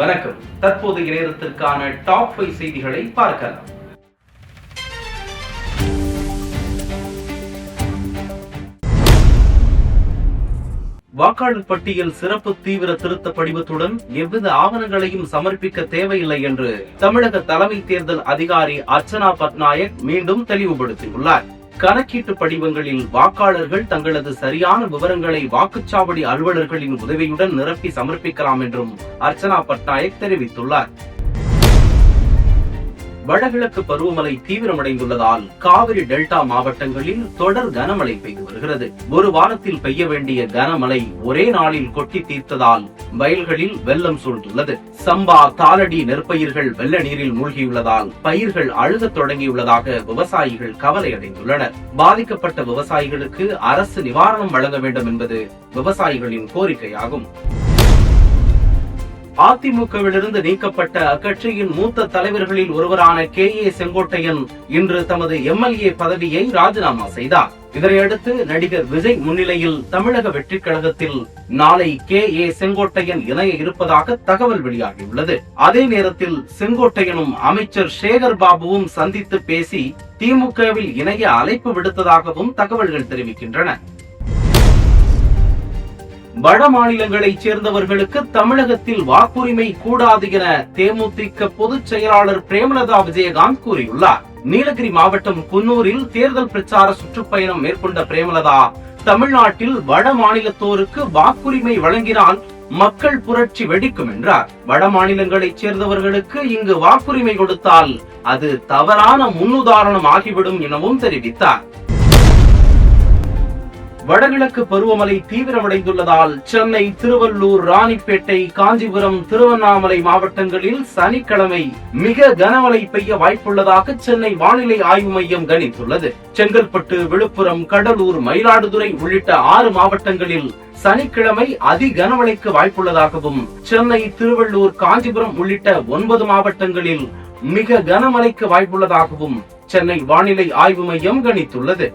வணக்கம். தற்போதைய நேரத்திற்கான டாப் ஃபைவ் செய்திகளை பார்க்கலாம். வாக்காளர் பட்டியல் சிறப்பு தீவிர திருத்த படிவத்துடன் எவ்வித ஆவணங்களையும் சமர்ப்பிக்க தேவையில்லை என்று தமிழக தலைமை தேர்தல் அதிகாரி அர்ச்சனா பட்நாயக் மீண்டும் தெளிவுபடுத்தியுள்ளார். கணக்கீட்டு படிவங்களில் வாக்காளர்கள் தங்களது சரியான விவரங்களை வாக்குச்சாவடி அலுவலர்களின் உதவியுடன் நிரப்பி சமர்ப்பிக்கலாம் என்றும் அர்ச்சனா பட்நாயக் தெரிவித்துள்ளார். வடகிழக்கு பருவமழை தீவிரமடைந்துள்ளதால் காவிரி டெல்டா மாவட்டங்களில் தொடர் கனமழை பெய்து வருகிறது. ஒரு வாரத்தில் பெய்ய வேண்டிய கனமழை ஒரே நாளில் கொட்டி தீர்த்ததால் வயல்களில் வெள்ளம் சூழ்ந்துள்ளது. சம்பா தாளடி நெற்பயிர்கள் வெள்ள நீரில் மூழ்கியுள்ளதால் பயிர்கள் அழுகத் தொடங்கியுள்ளதாக விவசாயிகள் கவலை அடைந்துள்ளனர் பாதிக்கப்பட்ட விவசாயிகளுக்கு அரசு நிவாரணம் வழங்க வேண்டும் என்பது விவசாயிகளின் கோரிக்கையாகும். அதிமுகவிலிருந்து நீக்கப்பட்ட அக்கட்சியின் மூத்த தலைவர்களில் ஒருவரான கே. ஏ. செங்கோட்டையன் இன்று தமது எம்எல்ஏ பதவியை ராஜினாமா செய்தார். இதனையடுத்து நடிகர் விஜய் முன்னிலையில் தமிழக வெற்றிக் கழகத்தில் நாளை கே. ஏ. செங்கோட்டையன் இணைய இருப்பதாக தகவல் வெளியாகியுள்ளது. அதே நேரத்தில் செங்கோட்டையனும் அமைச்சர் சேகர் பாபுவும் சந்தித்து பேசி திமுகவில் இணைய அழைப்பு விடுத்ததாகவும் தகவல்கள் தெரிவிக்கின்றன. வட மாநிலங்களைச் சேர்ந்தவர்களுக்கு தமிழகத்தில் வாக்குரிமை கூடாது என தேமுதிக பொதுச் செயலாளர் பிரேமலதா விஜயகாந்த் கூறியுள்ளார். நீலகிரி மாவட்டம் குன்னூரில் தேர்தல் பிரச்சார சுற்றுப்பயணம் மேற்கொண்ட பிரேமலதா தமிழ்நாட்டில் வட மாநிலத்தோருக்கு வாக்குரிமை வழங்கினால் மக்கள் புரட்சி வெடிக்கும் என்றார். வட மாநிலங்களைச் சேர்ந்தவர்களுக்கு இங்கு வாக்குரிமை கொடுத்தால் அது தவறான முன்னுதாரணம் ஆகிவிடும் எனவும் தெரிவித்தார். வடகிழக்கு பருவமழை தீவிரமடைந்துள்ளதால் சென்னை திருவள்ளூர் ராணிப்பேட்டை காஞ்சிபுரம் திருவண்ணாமலை மாவட்டங்களில் சனிக்கிழமை மிக கனமழை பெய்ய வாய்ப்புள்ளதாக சென்னை வானிலை ஆய்வு மையம் கணித்துள்ளது. செங்கல்பட்டு விழுப்புரம் கடலூர் மயிலாடுதுறை உள்ளிட்ட ஆறு மாவட்டங்களில் சனிக்கிழமை அதி கனமழைக்கு வாய்ப்புள்ளதாகவும் சென்னை திருவள்ளூர் காஞ்சிபுரம் உள்ளிட்ட ஒன்பது மாவட்டங்களில் மிக கனமழைக்கு வாய்ப்புள்ளதாகவும் சென்னை வானிலை ஆய்வு மையம் கணித்துள்ளது.